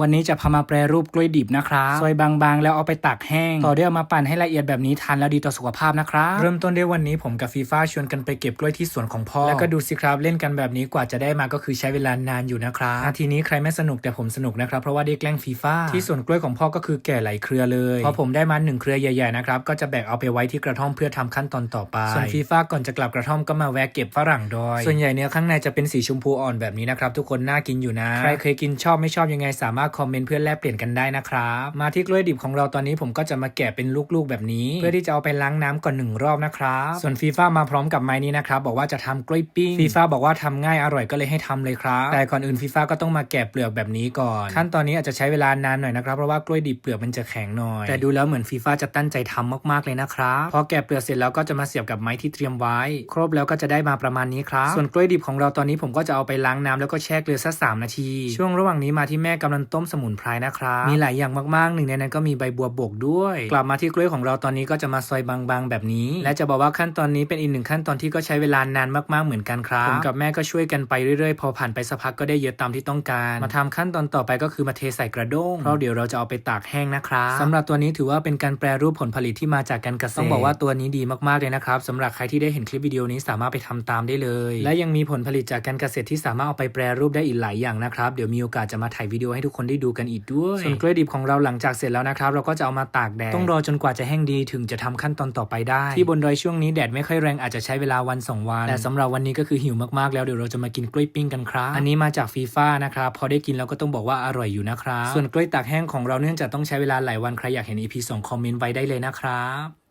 วันนี้จะพามาแปรรูปกล้วยดิบนะครับซอยบางๆ แล้วเอาไปตากแห้ง ต่อด้วยเอามาปั่นให้ละเอียดแบบนี้ทานแล้วดีต่อสุขภาพนะครับเริ่มต้นด้วยวันนี้ผมกับฟีฟ่าชวนกันไปเก็บกล้วยที่สวนของพ่อ แล้วก็ดูสิครับเล่นกันแบบนี้กว่าจะได้มาก็คือใช้เวลานานอยู่นะครับนาทีนี้ใครไม่สนุกแต่ผมสนุกนะครับเพราะว่าได้แกล้งฟีฟ่าที่สวนกล้วยของพ่อก็คือแก่หลายเครือเลยพอผมได้มาหนึ่งเครือใหญ่ๆนะครับก็จะแบกเอาไปไว้ที่กระท่อมเพื่อทำขั้นตอนต่อไปส่วนฟีฟ่าก่อนจะกลับกระท่อมก็มาแวะเก็บฝรั่งดอยส่วนใหญ่เนื้อข้างในจะเป็นสีชมพูอ่อนแบบนี้นะครับทุกคนน่ากินอยู่นะใครเคยกินชอบไม่ชอบยังไงสามารถคอมเมนต์เพื่อแลกเปลี่ยนกันได้นะครับมาที่กล้วยดิบของเราตอนนี้ผมก็จะมาแกะเป็นลูกๆแบบนี้ เพื่อที่จะเอาไปล้างน้ำก่อนหนึ่งรอบนะครับส่วนฟีฟ่ามาพร้อมกับไม้นี้นะครับบอกว่าจะทำกล้วยปิ้งฟีฟ่าบอกว่าทำง่ายอร่อยก็เลยให้ทำเลยครับแต่ก่อนอื่นฟีฟ่าก็ต้องมาแกะเปลือกแบบนี้ก่อน ขั้นตอนนี้อาจจะใช้เวลานานหน่อยนะครับเพราะว่ากล้วยดิบเปลือกมันจะแข็งหน่อยแต่ดูแล้วเหมือนฟีฟ่าจะตั้งใจทำมากๆเลยนะครับพอแกะเปลือกเสร็จแล้วก็จะมาเสียบกับไม้ที่เตรียมไว้ ครบแล้วก็จะได้มาประมาณนี้ครับส่วนกล้วยดิบของเราตอนนี้ผมก็จะเอาไปล้างน้ำแล้วก็แช่เกลือสักสามนาที ช่วงระหว่างนี้มาที่แม่กำลังต้มสมุนไพรนะครับมีหลายอย่างมากๆหนึ่งในนั้นก็มีใบบัวบกด้วย กลับมาที่กล้วยของเราตอนนี้ก็จะมาซอยบางๆ แบบนี้ และจะบอกว่าขั้นตอนนี้เป็นอีกหนึ่งขั้นตอนที่ก็ใช้เวลานานมากๆเหมือนกันครับผมกับแม่ก็ช่วยกันไปเรื่อยๆ พอผ่านไปสักพักก็ได้เยอะตามที่ต้องการ มาทำขั้นตอนต่อไปก็คือมาเทใส่กระด้งเพราะเดี๋ยวเราจะเอาไปตากแห้งนะครับสำหรับตัวนี้ถือว่าเป็นการแปรรูปผลผลิตที่มาจากการเกษตรต้องบอกว่าตัวนี้ดีมากๆเลยนะครับสำหรับใครที่ได้เห็นคลิปวิดีโอนี้สามารถไปทำตามได้เลย และยังมีผลผลิตจากการเกษตรที่สามารถเอาไปแปรรูปได้อีกหลายอย่างนะครับเดี๋ยวมีโอกาสจะมาถ่ายวิดีโอให้ทุกคนได้ดูกันอีกด้วย ส่วนกล้วยดิบของเราหลังจากเสร็จแล้วนะครับ เราก็จะเอามาตากแดด ต้องรอจนกว่าจะแห้งดีถึงจะทำขั้นตอนต่อไปได้ ที่บนดอยช่วงนี้แดดไม่ค่อยแรงอาจจะใช้เวลาวันสองวัน แต่สำหรับวันนี้ก็คือหิวมากๆแล้วเดี๋ยวเราจะมากินกล้วยปิ้งกันครับอันนี้มาจากฟีฟ่านะครับพอได้กินแล้วก็ต้องบอกว่าอร่อยอยู่นะครับส่วนกล้วยตากแห้งของเราเนื่องจากต้องใช้เวลาหลายวันใครอยากเห็น EP 2คอมเมนต์ไว้ได้เลยนะครับ